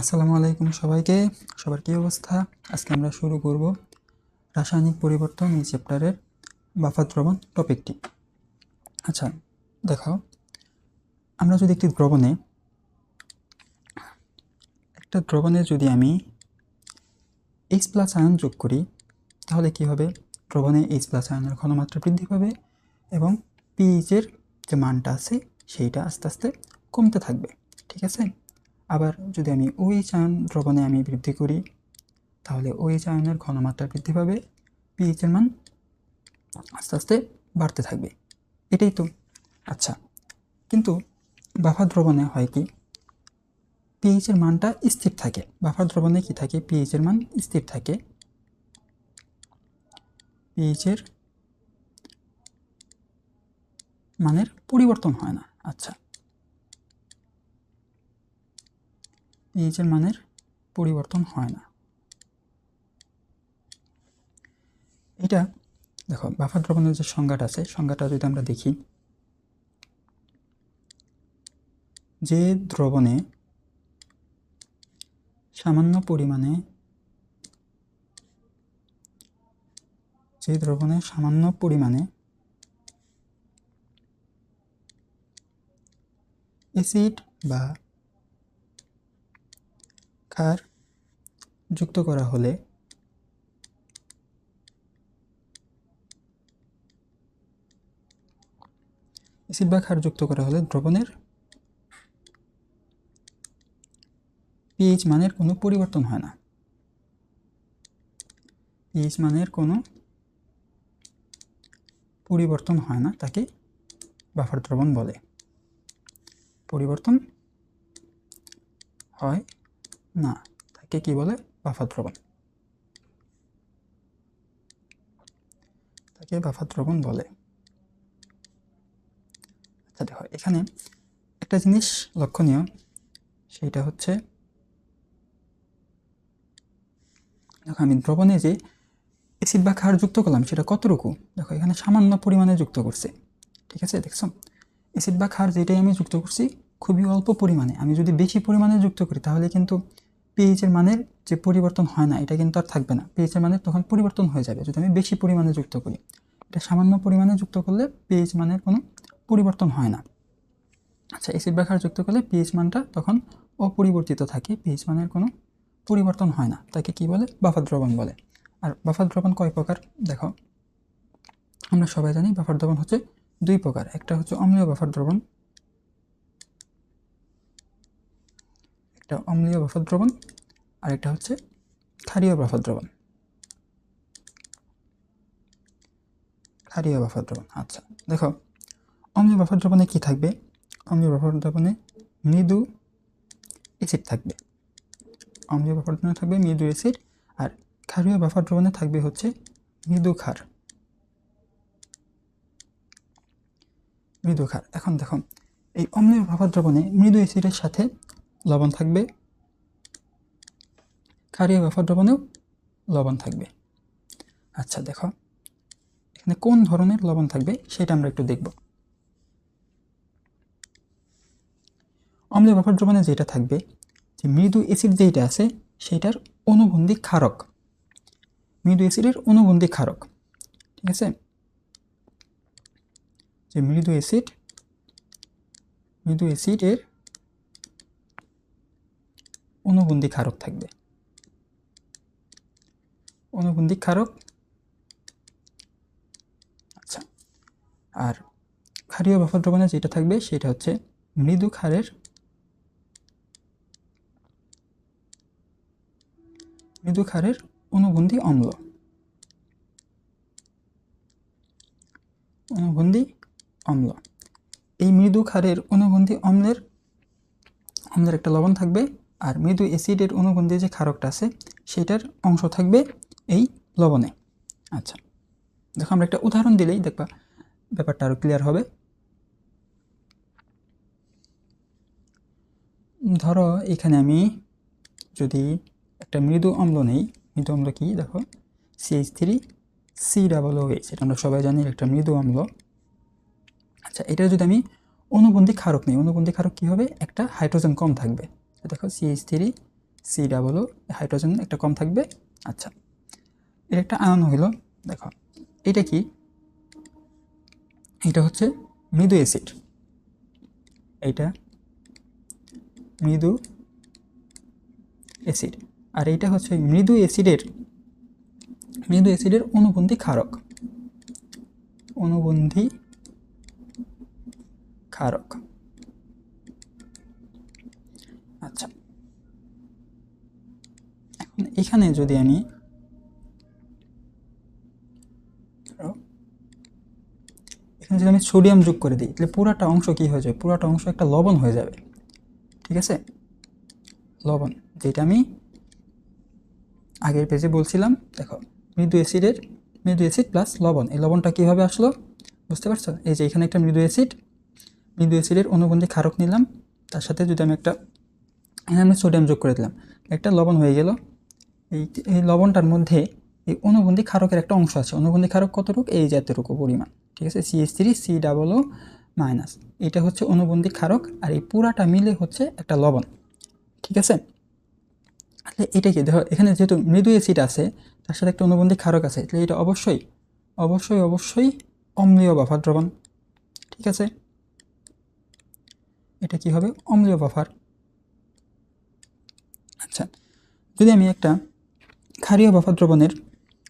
আসসালামু আলাইকুম সবাইকে। সবার কী অবস্থা? আজকে আমরা শুরু করব রাসায়নিক পরিবর্তন এই চ্যাপ্টারের বাফা দ্রবণ টপিকটি। আচ্ছা দেখো আমরা যদি একটি দ্রবণে একটা দ্রবণে যদি আমি এইচ প্লাস আয়ন যোগ করি, তাহলে কি হবে? দ্রবণে এইচ প্লাস আয়নের ঘনমাত্রা বৃদ্ধি পাবে এবং পিএইচের যে মানটা আছে, সেইটা আস্তে আস্তে কমতে থাকবে। ঠিক আছে? আবার যদি আমি ওইচ আয়ন দ্রবণে আমি বৃদ্ধি করি, তাহলে ওই চায়নের ঘনমাত্রা বৃদ্ধি পাবে পিএইচের মান আস্তে আস্তে বাড়তে থাকবে। এটাই তো। আচ্ছা কিন্তু বাফা দ্রবণে হয় কি? পিএইচের মানটা স্থির থাকে। বাফা দ্রবণে কি থাকে? পিএইচের মান স্থির থাকে। পিএইচের মানের পরিবর্তন হয় না। আচ্ছা পিএইচের মানের পরিবর্তন হয় না। এটা দেখো বাফা দ্রবণের যে সংজ্ঞাটা আছে, সংজ্ঞাটা যদি আমরা দেখি, যে দ্রবণে সামান্য পরিমাণে, যে দ্রবণে সামান্য পরিমাণে অ্যাসিড বা ক্ষার যুক্ত করা হলে অ্যাসিড বা ক্ষার যুক্ত করা হলে দ্রবণের পিএইচ মানের কোনো পরিবর্তন হয় না। পিএইচ মানের কোনো পরিবর্তন হয় না তাকে বাফার দ্রবণ বলে। পরিবর্তন হয় না, তাকে কি বলে? বাফা দ্রবণ তাকে বাফা দ্রবণ বলে। আচ্ছা দেখো, এখানে একটা জিনিস লক্ষণীয়, সেটা হচ্ছে, দেখো, আমি দ্রবণে যে অ্যাসিড বা ক্ষার যুক্ত করলাম, সেটা কতটুকু? দেখো, এখানে সামান্য পরিমাণে যুক্ত করছে। ঠিক আছে, দেখছ? অ্যাসিড বা ক্ষার যেটাই আমি যুক্ত করছি, খুবই অল্প পরিমাণে। আমি যদি বেশি পরিমাণে যুক্ত করি, তাহলে কিন্তু পিএইচের মানের যে পরিবর্তন হয় না, এটা কিন্তু আর থাকবে না। পিএইচের মানের তখন পরিবর্তন হয়ে যাবে। যদি আমি বেশি পরিমাণে যুক্ত করি, এটা সামান্য পরিমাণে যুক্ত করলে পিএইচ মানের কোনো পরিবর্তন হয় না। আচ্ছা অ্যাসিড বা ক্ষার যুক্ত করলে পিএইচ মানটা তখন অপরিবর্তিত থাকে পিএইচ মানের কোনো পরিবর্তন হয় না। তাকে কি বলে? বাফার দ্রবণ বলে। আর বাফার দ্রবণ কয় প্রকার? দেখো, আমরা সবাই জানি বাফার দ্রবণ হচ্ছে দুই প্রকার। একটা হচ্ছে অম্লীয় বাফার দ্রবণ একটা অম্লীয় বাফার দ্রবণ আর একটা হচ্ছে ক্ষারীয় বাফার দ্রবণ। ক্ষারীয় বাফার দ্রবণ আচ্ছা। দেখো, অম্লীয় বাফার দ্রবণে কি থাকবে? অম্লীয় বাফার দ্রবণে মৃদু অ্যাসিড থাকবে। অম্লীয় বাফার দ্রবণে থাকবে মৃদু অ্যাসিড আর ক্ষারীয় বাফার দ্রবণে থাকবে হচ্ছে মৃদু ক্ষার। মৃদু ক্ষার। এখন দেখো, এই অম্লীয় বাফার দ্রবণে মৃদু অ্যাসিডের সাথে লবণ থাকবে। ক্ষারীয় বাফার দ্রবণেও লবণ থাকবে। আচ্ছা দেখো। এখানে কোন ধরনের লবণ থাকবে সেটা আমরা একটু দেখব। অম্লীয় বাফার দ্রবণে যেটা থাকবে, যে মৃদু অ্যাসিড যেটা আছে, সেটার অনুবন্ধী ক্ষারক। মৃদু অ্যাসিডের অনুবন্ধী ক্ষারক, ঠিক আছে? যে মৃদু অ্যাসিড, মৃদু অ্যাসিডের অনুবন্ধী ক্ষারক থাকবে। অনুবন্ধী ক্ষারক আচ্ছা আর ক্ষারীয় বাফার দ্রবণে যেটা থাকবে সেটা হচ্ছে মৃদু ক্ষারের মৃদু ক্ষারের অনুবন্ধী অম্ল। অনুবন্ধী অম্ল। এই মৃদু ক্ষারের অনুবন্ধী অম্লের অম্লের একটা লবণ থাকবে আর মৃদু অ্যাসিডের অনুবন্ধী যে ক্ষারকটা আছে, সেটার অংশ থাকবে এই লবণে। আচ্ছা দেখো আমরা একটা উদাহরণ দিলেই দেখবা ব্যাপারটা আরও ক্লিয়ার হবে। ধরো এখানে আমি যদি একটা মৃদু অম্ল নেই, মৃদু অম্ল কি দেখো? CH three C double O H এটা আমরা সবাই জানি একটা মৃদু অম্ল। আচ্ছা এটা যদি আমি অনুবন্ধী ক্ষারক নেই অনুবন্ধী ক্ষারক কী হবে? একটা হাইড্রোজেন কম থাকবে। দেখো CH three C double O hydrogen একটা কম থাকবে। আচ্ছা এর একটা আয়ন হইল, দেখো, এটা কি? এটা হচ্ছে মৃদু অ্যাসিড এইটা মৃদু অ্যাসিড আর এইটা হচ্ছে মৃদু অ্যাসিডের মৃদু অ্যাসিডের অনুবন্ধী ক্ষারক। অনুবন্ধী ক্ষারক আচ্ছা এখন যদি আমি এখানে যদি আমি সোডিয়াম যোগ করে দিই, তাহলে পুরাটা অংশ কি হয়ে যাবে? পুরাটা অংশ একটা লবণ হয়ে যাবে। ঠিক আছে? লবণ, যেটা আমি আগের পেজে বলছিলাম। দেখো, মৃদু অ্যাসিডের মৃদু অ্যাসিড প্লাস লবণ, এই লবণটা কীভাবে আসলো? বুঝতে পারছ? এই যে এখানে একটা মৃদু অ্যাসিড মৃদু অ্যাসিডের অনুবন্ধী ক্ষারক নিলাম। তার সাথে যদি আমি একটা, এখানে আমি সোডিয়াম যোগ করে দিলাম। একটা লবণ হয়ে গেল। এই এই লবণটার মধ্যে এই অনুবন্ধী ক্ষারকের একটা অংশ আছে। অনুবন্ধী ক্ষারক কতটুকু? এই এতটুকু পরিমাণ। ঠিক আছে? C H three C double minus এটা হচ্ছে অনুবন্ধী ক্ষারক আর এই পুরাটা মিলে হচ্ছে একটা লবণ। ঠিক আছে? তাহলে এটা কি? দেখো এখানে যেহেতু মৃদু অ্যাসিড আছে, তার সাথে একটা অনুবন্ধী ক্ষারক আছে, তাহলে এটা অবশ্যই অবশ্যই অবশ্যই অম্লীয় বাফার দ্রবণ। ঠিক আছে? এটা কি হবে? অম্লীয় বাফার আচ্ছা যদি আমি একটা ক্ষারীয় বাফার দ্রবণের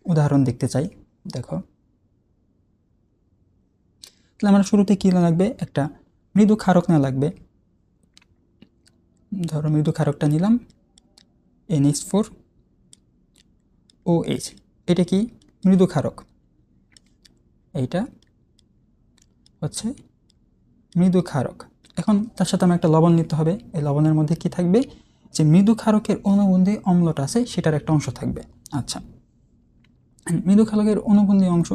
উদাহরণ দেখতে চাই। দেখো। তাহলে আমার শুরুতে কী লাগবে? একটা মৃদু ক্ষারক না লাগবে। ধরো মৃদু ক্ষারকটা নিলাম। NH four. O H. এটা কি? মৃদু ক্ষারক। এইটা হচ্ছে মৃদু ক্ষারক। এখন তার সাথে আমার একটা লবণ নিতে হবে। এই লবণের মধ্যে কি থাকবে? যে মৃদু ক্ষারকের অনুবন্ধী অম্লটা আছে, সেটার একটা অংশ থাকবে। আচ্ছা। মৃদু ক্ষারকের অনুবন্ধী অংশ,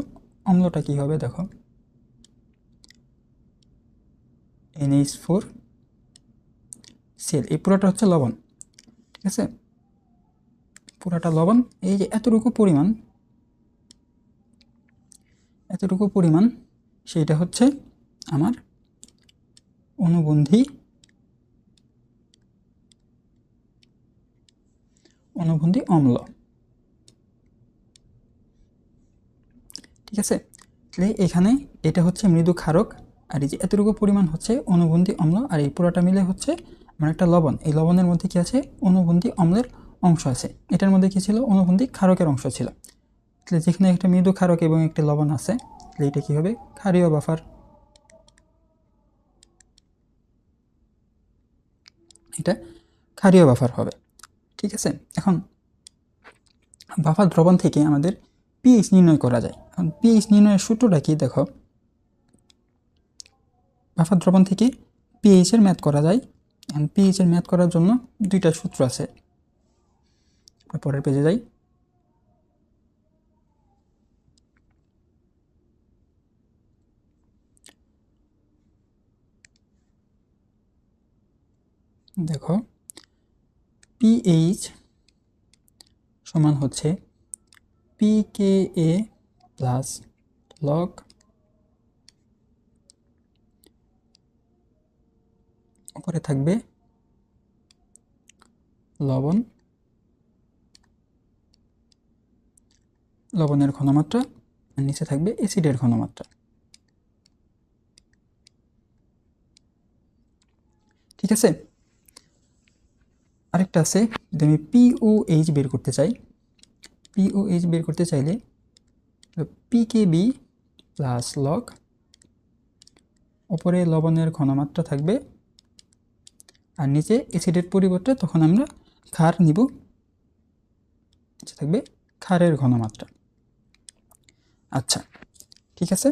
অম্লটা কি হবে দেখো। এনএইচ ফোর সেল, এই পুরোটা হচ্ছে লবণ, ঠিক আছে? পুরাটা লবণ, এই যে এতটুকু পরিমাণ এতটুকু পরিমাণ সেইটা হচ্ছে আমার অনুবন্ধী অনুবন্ধী অম্ল। ঠিক আছে? তাহলে এখানে এটা হচ্ছে মৃদু ক্ষারক, আর এই যে এতটুকু পরিমাণ হচ্ছে অনুবন্ধী অম্ল, আর এই পুরোটা মিলে হচ্ছে আমার একটা লবণ। এই লবণের মধ্যে কি আছে? অনুবন্ধী অম্লের অংশ আছে। এটার মধ্যে কী ছিল? অনুবন্ধী ক্ষারকের অংশ ছিল। তাহলে যেখানে একটা মৃদু ক্ষারক এবং একটি লবণ আছে, তাহলে এটা কী হবে? ক্ষারীয় বাফার। এটা ক্ষারীয় বাফার হবে। ঠিক আছে? এখন বাফার দ্রবণ থেকে আমাদের পিএইচ নির্ণয় করা যায়। এখন পিএইচ নির্ণয়ের সূত্রটা কি দেখো? বাফার দ্রবণ থেকে পিএইচের ম্যাথ করা যায়। এখন পিএইচের ম্যাথ করার জন্য দুইটা সূত্র আছে। পরের পেজে যাই। দেখো পিএইচ সমান হচ্ছে p K a plus log উপরে থাকবে লবণ। লবণের ঘনমাত্রা নিচে থাকবে অ্যাসিডের ঘনমাত্রা। ঠিক আছে? আরেকটা আছে, যদি আমি পিওএইচ বের করতে চাই পিওএইচ বের করতে চাইলে পিকেবি প্লাস লক ওপরে লবণের ঘনমাত্রা থাকবে, আর নিচে অ্যাসিডের পরিবর্তে তখন আমরা খার নিব থাকবে খারের ঘনমাত্রা। আচ্ছা ঠিক আছে?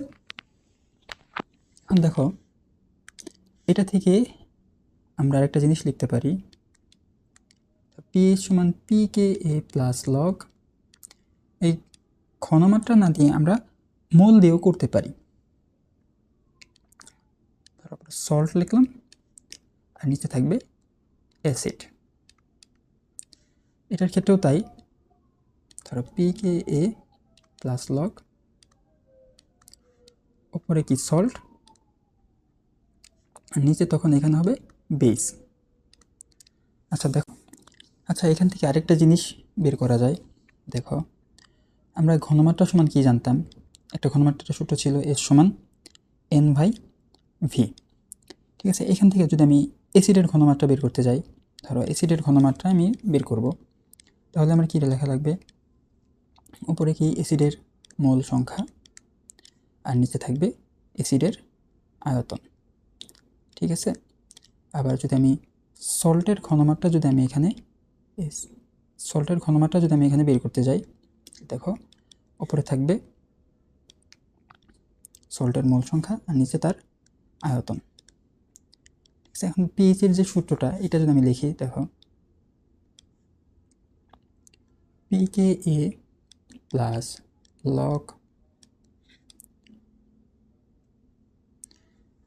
দেখো, এটা থেকে আমরা আরেকটা জিনিস লিখতে পারি। পিএইচ সমান p K a plus log এই ঘনমাত্রা না দিয়ে আমরা মোল দিয়েও করতে পারি। তারপর সল্ট লিখলাম আর নিচে থাকবে অ্যাসিড এটার ক্ষেত্রেও তাই। ধরো p K a plus log ওপরে কি সল্ট আর নিচে তখন এখানে হবে বেস আচ্ছা দেখো আচ্ছা এখান থেকে আরেকটা জিনিস বের করা যায়। দেখো, আমরা ঘনমাত্রা সমান কি জানতাম? একটা ঘনমাত্রাটা সূত্র ছিল এর সমান এন ভাই ভি। ঠিক আছে, এখান থেকে যদি আমি অ্যাসিডের ঘনমাত্রা বের করতে যাই, ধরো অ্যাসিডের ঘনমাত্রা আমি বের করব। তাহলে আমার কী লেখা লাগবে? উপরে কি অ্যাসিডের মোল সংখ্যা, আর নিচে থাকবে অ্যাসিডের আয়তন। ঠিক আছে, আবার যদি আমি সল্টের ঘনমাত্রা যদি আমি এখানে সল্টের ঘনমাত্রা যদি আমি এখানে বের করতে যাই, দেখো, ওপরে থাকবে সল্টের মোল সংখ্যা আর নিচে তার আয়তন। ঠিক আছে এখন পিএইচের যে সূত্রটা, এটা যদি আমি লিখি, দেখো। পিকে এ প্লাস লক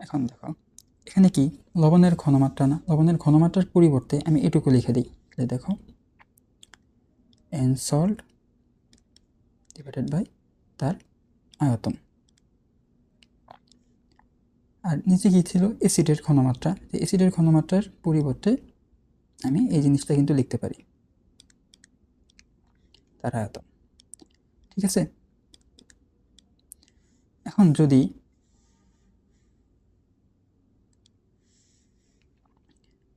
এখন দেখো, এখানে কি? লবণের ঘনমাত্রা না? লবণের ঘনমাত্রার পরিবর্তে আমি এটুকু লিখে দিই। তাহলে দেখো। এন ডিভাইডেড বাই তার আয়তন। আর নিচে কী ছিল? অ্যাসিডের ঘনমাত্রা। যে অ্যাসিডের ঘনমাত্রার পরিবর্তে আমি এই জিনিসটা কিন্তু লিখতে পারি। তার আয়তন। ঠিক আছে? এখন যদি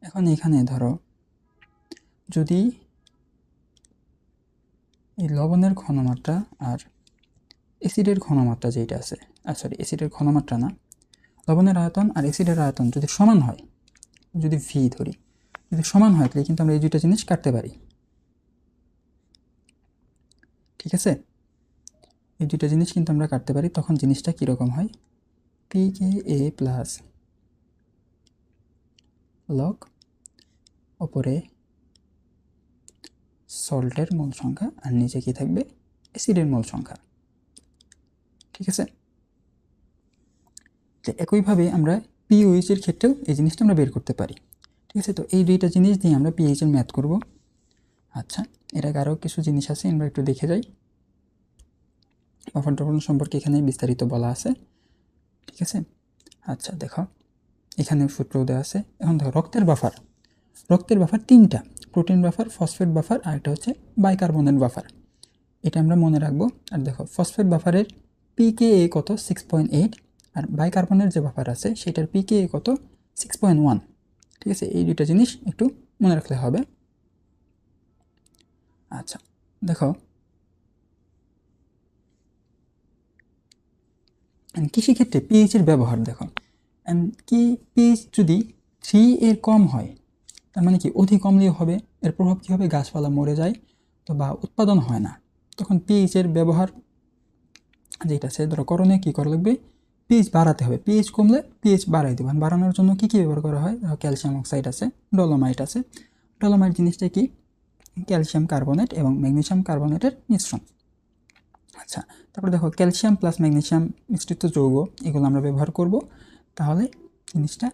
এখন এখানে ধরো যদি এই লবণের ঘনমাত্রা আর অ্যাসিডের ঘনমাত্রা যেটা আছে সরি অ্যাসিডের ঘনমাত্রা না, লবণের আয়তন আর অ্যাসিডের আয়তন যদি সমান হয়, যদি ভি ধরি, যদি সমান হয়, তাহলে কিন্তু আমরা এই দুইটা জিনিস কাটতে পারি। ঠিক আছে? এই দুইটা জিনিস কিন্তু আমরা কাটতে পারি, তখন জিনিসটা কীরকম হয়? P K a plus log ওপরে সল্টের মোল সংখ্যা আর নিচে কি থাকবে? অ্যাসিডের মোল সংখ্যা। ঠিক আছে? তো একইভাবে আমরা পিওইচের ক্ষেত্রেও এই জিনিসটা আমরা বের করতে পারি। ঠিক আছে? তো এই দুইটা জিনিস দিয়ে আমরা পিএইচের ম্যাথ করব। আচ্ছা এর আগে আরও কিছু জিনিস আছে, আমরা একটু দেখে যাই। বাফার ড্রপন সম্পর্কে এখানে বিস্তারিত বলা আছে। ঠিক আছে? আচ্ছা দেখো এখানে সূত্র দেওয়া আছে। এখন দেখো রক্তের বাফার রক্তের বাফার তিনটা। প্রোটিন বাফার ফসফেট বাফার আর একটা হচ্ছে বাইকার্বনেট বাফার এটা আমরা মনে রাখব। আর দেখো ফসফেট বাফারের পিকে এ কত? সিক্স পয়েন্ট এইট আর বাইকার্বনের যে বাফার আছে, সেটার পিকে এ কত? সিক্স পয়েন্ট ওয়ান ঠিক আছে? এই দুইটা জিনিস একটু মনে রাখলে হবে। আচ্ছা দেখো। কৃষিক্ষেত্রে পিএইচের ব্যবহার, দেখো। কি পিএইচ যদি থ্রি এর কম হয় তার মানে কি অধিক অম্লীয় হবে, এর প্রভাব কী হবে? গাছপালা মরে যায় তো বা উৎপাদন হয় না। তখন পিএইচের ব্যবহার যেটা আছে, ধরো করণে কী করা লাগবে? পিএইচ বাড়াতে হবে। পিএইচ কমলে পিএইচ বাড়াই দেবেন বাড়ানোর জন্য কী কী ব্যবহার করা হয়? ক্যালসিয়াম অক্সাইড আছে ডলোমাইট আছে। ডলোমাইট জিনিসটা কি? ক্যালসিয়াম কার্বনেট এবং ম্যাগনেশিয়াম কার্বনেটের মিশ্রণ। আচ্ছা তারপরে দেখো ক্যালসিয়াম প্লাস ম্যাগনেসিয়াম মিশ্রিত যৌগ, এগুলো আমরা ব্যবহার করব। তাহলে জিনিসটা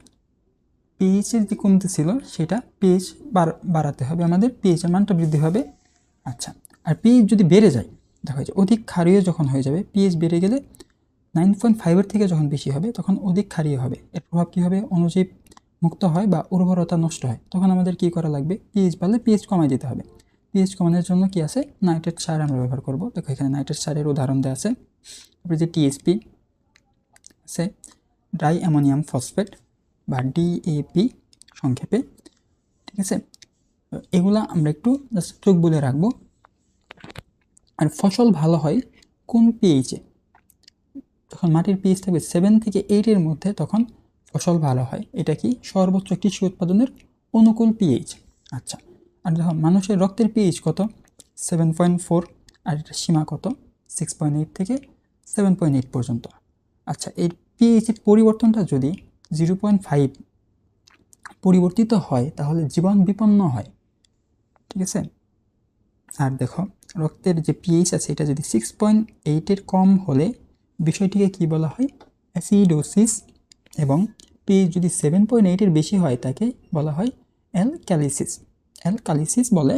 পিএইচের যে কমতে ছিল, সেটা পিএইচ বাড়াতে হবে, আমাদের পিএইচের মানটা বৃদ্ধি হবে। আচ্ছা আর পিএইচ যদি বেড়ে যায়, দেখা যায় অধিক ক্ষারীয় যখন হয়ে যাবে পিএইচ বেড়ে গেলে নাইন পয়েন্ট ফাইভের থেকে যখন বেশি হবে, তখন অধিক ক্ষারীয় হবে। এর প্রভাব কী হবে? অনুজীব মুক্ত হয় বা উর্বরতা নষ্ট হয়। তখন আমাদের কী করা লাগবে? পিএইচ বাড়লে পিএইচ কমাই দিতে হবে। পিএইচ কমানোর জন্য কি আছে? নাইট্রেট সার আমরা ব্যবহার করব। দেখো, এখানে নাইট্রেট সারের উদাহরণ দেওয়া আছে। তারপরে যে টিএসপি আছে ড্রাই অ্যামোনিয়াম ফসফেট বা ডিএপি সংক্ষেপে, ঠিক আছে? এগুলা আমরা একটু জাস্ট চোখ বলে রাখব। আর ফসল ভালো হয় কোন পিএইচে যখন মাটির পিএইচ থাকবে সেভেন থেকে এইটের মধ্যে, তখন ফসল ভালো হয়। এটা কি সর্বোচ্চ কৃষি উৎপাদনের অনুকূল পিএইচ আচ্ছা আর দেখুন মানুষের রক্তের পিএইচ কত? সেভেন পয়েন্ট ফোর আর এটা সীমা কত? সিক্স পয়েন্ট এইট থেকে সেভেন পয়েন্ট এইট পর্যন্ত। আচ্ছা এই পিএইচের পরিবর্তনটা যদি জিরো পয়েন্ট ফাইভ পরিবর্তিত হয়, তাহলে জীবন বিপন্ন হয়। ঠিক আছে? আর দেখো, রক্তের যে পিএইচ আছে, এটা যদি সিক্স পয়েন্ট এইটের কম হলে বিষয়টিকে কী বলা হয়? অ্যাসিডোসিস এবং পিএইচ যদি সেভেন পয়েন্ট এইটের বেশি হয়, তাকে বলা হয় অ্যালক্যালিসিস অ্যালকালিসিস বলে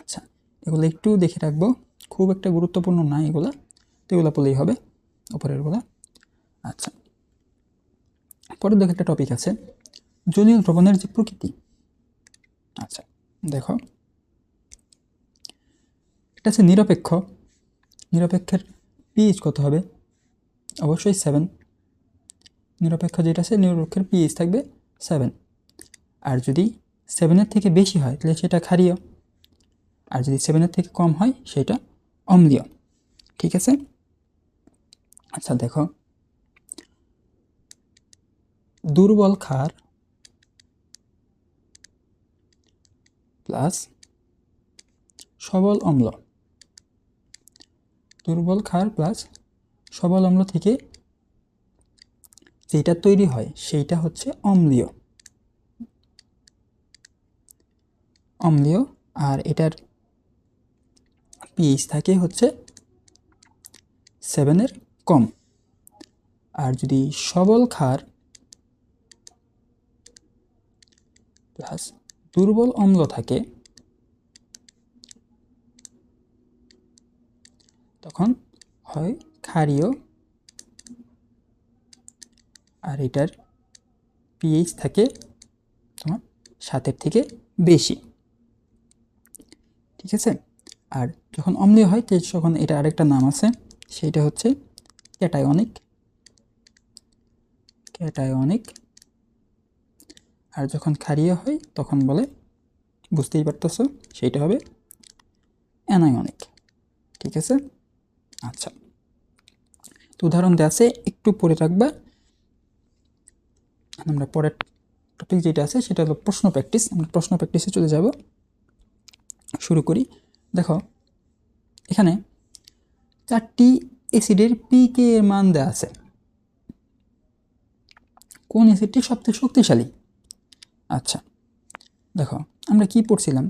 আচ্ছা এগুলো একটু দেখে রাখব। খুব একটা গুরুত্বপূর্ণ না এগুলা। তো এগুলো বলেই হবে ওপরেরগুলা আচ্ছা। পরের দেখে একটা টপিক আছে, জলীয় দ্রবণের যে প্রকৃতি। আচ্ছা দেখো। এটা হচ্ছে নিরপেক্ষ। নিরপেক্ষের পিএইচ কত হবে? অবশ্যই সেভেন নিরপেক্ষ যেটা আছে, নিরপেক্ষের পিএইচ থাকবে সেভেন আর যদি সেভেনের থেকে বেশি হয়, তাহলে সেটা ক্ষারীয়। আর যদি সেভেনের থেকে কম হয়, সেটা অম্লীয়। ঠিক আছে? আচ্ছা দেখো। দুর্বল ক্ষার প্লাস সবল অম্ল। দুর্বল ক্ষার প্লাস সবল অম্ল থেকে যেটা তৈরি হয় সেইটা হচ্ছে অম্লীয়। অম্লীয় আর এটার পিএইচ থাকে হচ্ছে সেভেনের কম। আর যদি সবল ক্ষার প্লাস দুর্বল অম্ল থাকে, তখন হয় ক্ষারীয়, আর এটার পিএইচ থাকে তোমার সাতের থেকে বেশি। ঠিক আছে? আর যখন অম্লীয় হয় তখন এটা আরেকটা নাম আছে, সেটা হচ্ছে ক্যাটায়নিক। ক্যাটায়নিক আর যখন ক্ষারীয় হয়, তখন বলে, বুঝতেই পারতেছো, সেইটা হবে অ্যানায়নিক। ঠিক আছে? আচ্ছা। তো উদাহরণ দেওয়া আছে, একটু পরে রাখবা। আমরা পরের টপিক যেটা আছে, সেটা হলো প্রশ্ন প্র্যাকটিস আমরা প্রশ্ন প্র্যাকটিসে চলে যাব। শুরু করি। দেখো, এখানে চারটি অ্যাসিডের পিকে এর মান দেওয়া আছে। কোন অ্যাসিডটি সবচেয়ে শক্তিশালী? আচ্ছা দেখো, আমরা কি পড়ছিলাম?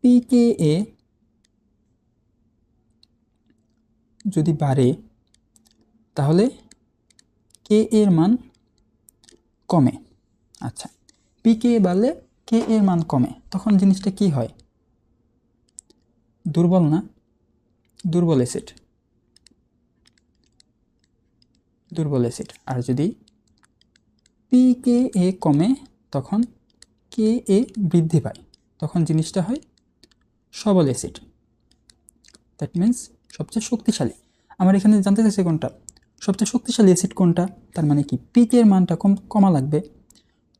পিকে এ যদি বাড়ে, তাহলে কে এর মান কমে? আচ্ছা পি কে বাড়লে কে এর মান কমে? তখন জিনিসটা কি হয়? দুর্বল না? দুর্বল অ্যাসিড। দুর্বল অ্যাসিড। আর যদি পি কে এ কমে তখন কে এ বৃদ্ধি পায়। তখন জিনিসটা হয় সবল অ্যাসিড দ্যাট মিন্স সবচেয়ে শক্তিশালী। আমার এখানে জানতে চাইছে কোনটা? সবচেয়ে শক্তিশালী অ্যাসিড কোনটা? তার মানে কি? পিকের মানটা কম, কমা লাগবে।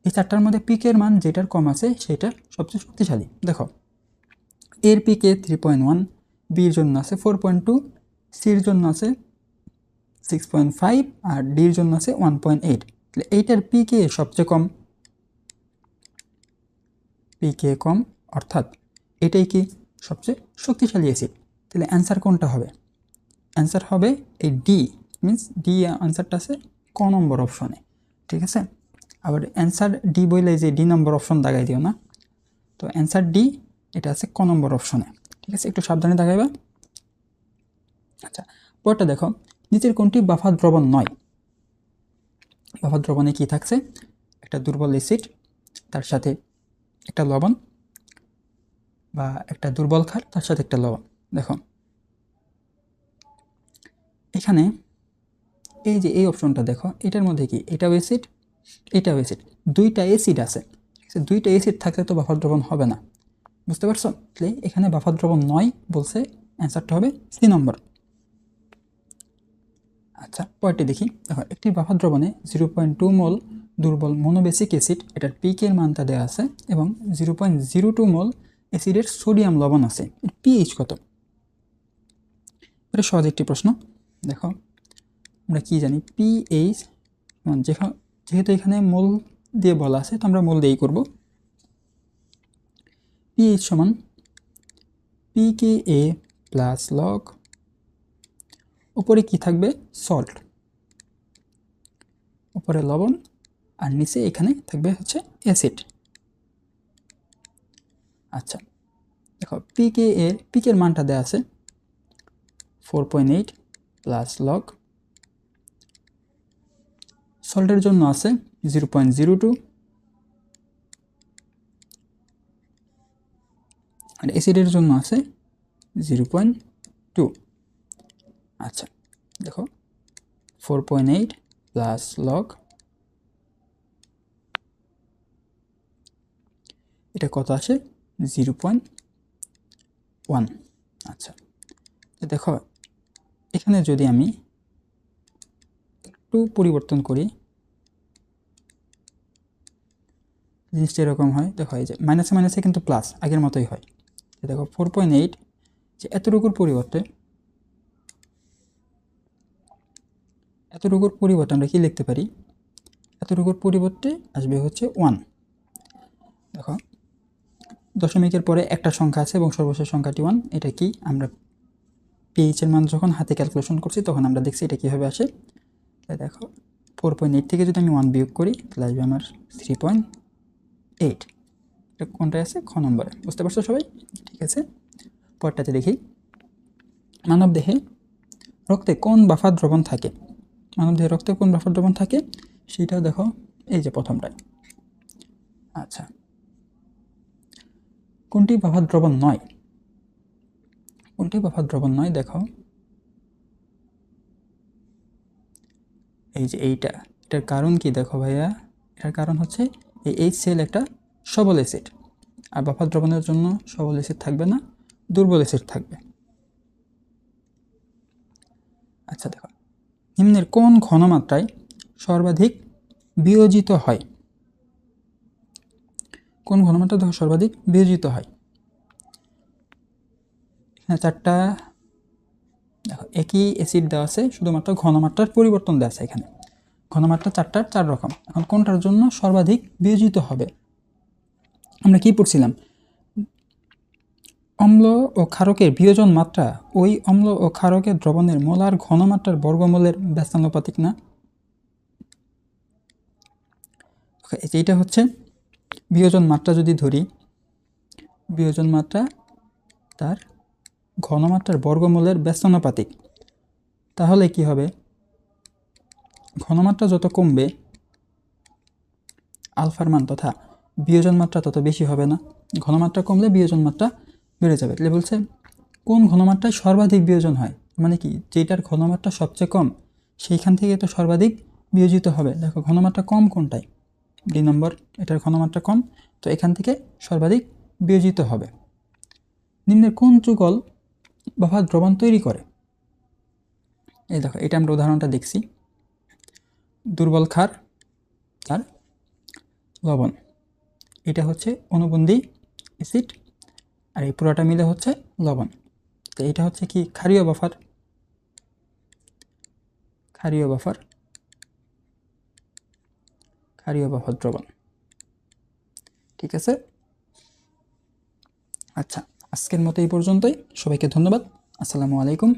এই চারটার মধ্যে পিকের মান যেটার কম আছে সেটা সবচেয়ে শক্তিশালী। দেখো, এর পিকে থ্রি পয়েন্ট ওয়ান বির জন্য আছে ফোর পয়েন্ট টু সির জন্য আছে সিক্স পয়েন্ট ফাইভ আর ডির জন্য আছে ওয়ান পয়েন্ট এইট তাহলে এইটার পিকে সবচেয়ে কম পিকে কম, অর্থাৎ এটাই কি সবচেয়ে শক্তিশালী অ্যাসিড তাহলে অ্যান্সার কোনটা হবে? অ্যান্সার হবে এই ডি মিন্স ডি আনসারটা আছে ক নম্বর অপশনে ঠিক আছে? আবার অ্যান্সার ডি বইলে যে ডি নম্বর অপশন দাগাই দিও না, তো অ্যান্সার ডি এটা আছে ক নম্বর অপশনে ঠিক আছে? একটু সাবধানে দেখাইবা। আচ্ছা পরটা দেখো, নিচের কোনটি বাফা দ্রবণ নয়? বাফা দ্রবণে কি থাকছে? একটা দুর্বল অ্যাসিড তার সাথে একটা লবণ, বা একটা দুর্বল ক্ষার তার সাথে একটা লবণ। দেখো এখানে এই যে এই অপশনটা দেখো, এটার মধ্যে কি? এটাও অ্যাসিড এটাও অ্যাসিড দুইটা অ্যাসিড আছে। দুইটা অ্যাসিড থাকলে তো বাফার দ্রবণ হবে না। বুঝতে পারছ? তাহলে এখানে বাফার দ্রবণ নয় বলছে, অ্যান্সারটা হবে সি নম্বর। আচ্ছা পরেরটি দেখি। দেখো, একটি বাফার দ্রবণে জিরো পয়েন্ট টু মোল দুর্বল মনোবেসিক অ্যাসিড, এটার পিকের মানটা দেওয়া আছে, এবং zero point zero two mole অ্যাসিডের সোডিয়াম লবণ আছে। পিএইচ কত? এটা সহজ একটি প্রশ্ন। দেখো, আমরা কি জানি? পিএইচ যেহেতু এখানে মোল দিয়ে বলা আছে, তো আমরা মোল দিয়েই করব। পিএইচ সমান পিকে এ প্লাস লগ উপরে কি থাকবে? সল্ট উপরে লবণ আর নিচে এখানে থাকবে হচ্ছে অ্যাসিড আচ্ছা দেখো পিকে এর পিকের মানটা দেওয়া আছে। Four point eight plus log সল্টের জন্য আছে জিরো পয়েন্ট জিরো টু আর অ্যাসিডের জন্য আছে জিরো পয়েন্ট টু আচ্ছা দেখো four point eight plus log এটা কত আছে? জিরো পয়েন্ট ওয়ান আচ্ছা। দেখো, এখানে যদি আমি একটু পরিবর্তন করি, জিনিসটা এরকম হয়, দেখো, এই যে মাইনাসে মাইনাসে কিন্তু প্লাস আগের মতোই হয়। দেখো ফোর পয়েন্ট এইট যে এতটুকুর পরিবর্তে এতটুকুর পরিবর্তে আমরা কী লিখতে পারি? এতটুকুর পরিবর্তে আসবে হচ্ছে ওয়ান দেখো, দশমিকের পরে একটা সংখ্যা আছে এবং সর্বশেষ সংখ্যাটি ওয়ান এটা কি? আমরা পিএইচের মান যখন হাতে ক্যালকুলেশন করছি, তখন আমরা দেখছি এটা কীভাবে আসে। দেখো ফোর পয়েন্ট এইট থেকে যদি আমি ওয়ান বিয়োগ করি, তাহলে আসবে আমার থ্রি পয়েন্ট এইট এটা কোনটায় আছে? খ নম্বরে। বুঝতে পারছ সবাই? ঠিক আছে। পরটাতে দেখি। মানব দেহে রক্তে কোন বাফা দ্রবণ থাকে? মানব দেহে রক্তে কোন বাফার দ্রবণ থাকে, সেটা দেখো, এই যে প্রথমটাই আচ্ছা। কোনটি বাফার দ্রবণ নয়? কোনটি বাফার দ্রবণ নয়? দেখো। এই যে এইটা, এটার কারণ কি দেখো ভাইয়া? এটার কারণ হচ্ছে এই এইচ সেল একটা সবল অ্যাসিড আর বাফার দ্রবণের জন্য সবল অ্যাসিড থাকবে না, দুর্বল অ্যাসিড থাকবে। আচ্ছা দেখো। নিম্নের কোন ঘনমাত্রায় সর্বাধিক বিয়োজিত হয়? কোন ঘনমাত্রা সর্বাধিক বিয়োজিত হয়? এখানে চারটা, দেখো, একই অ্যাসিড দেওয়া আছে, শুধুমাত্র ঘনমাত্রার পরিবর্তন দেওয়া আছে এখানে। ঘনমাত্রা চারটার চার রকম। এখন কোনটার জন্য সর্বাধিক বিয়োজিত হবে? আমরা কি পড়ছিলাম? অম্ল ও ক্ষারকের বিয়োজন মাত্রা ওই অম্ল ও ক্ষারকের দ্রবণের মোলার ঘনমাত্রার বর্গমূলের ব্যস্তানুপাতিক না? এইটা হচ্ছে বিয়োজন মাত্রা যদি ধরি, বিয়োজন মাত্রা তার ঘনমাত্রার বর্গমূলের ব্যস্তানুপাতিক, তাহলে কি হবে? ঘনমাত্রা যত কমবে, আলফার মান তথা বিয়োজন মাত্রা তত বেশি হবে না। ঘনমাত্রা কমলে বিয়োজন মাত্রা বেড়ে যাবে। তাহলে বলছে, কোন ঘনমাত্রায় সর্বাধিক বিয়োজন হয়? মানে কি? যেটার ঘনমাত্রা সবচেয়ে কম, সেইখান থেকে তো সর্বাধিক বিয়োজিত হবে। দেখো, ঘনমাত্রা কম কোনটায়? দুই নম্বর, এটার ঘনমাত্রা কম, তো এখান থেকে সর্বাধিক বিয়োজিত হবে। নিম্নের কোন যুগল বাফা দ্রবণ তৈরি করে? এই দেখো, এটা আমরা উদাহরণটা দেখছি। দুর্বল ক্ষার আর লবণ। এটা হচ্ছে অনুবন্ধী অ্যাসিড আর এই পুরোটা মিলে হচ্ছে লবণ। তো এটা হচ্ছে কি? ক্ষারীয় বাফার। ক্ষারীয় বাফার। ক্ষারীয় বাফার দ্রবণ। ঠিক আছে? আচ্ছা আজকের মতো এই পর্যন্তই। সবাইকে ধন্যবাদ। আসসালামু আলাইকুম।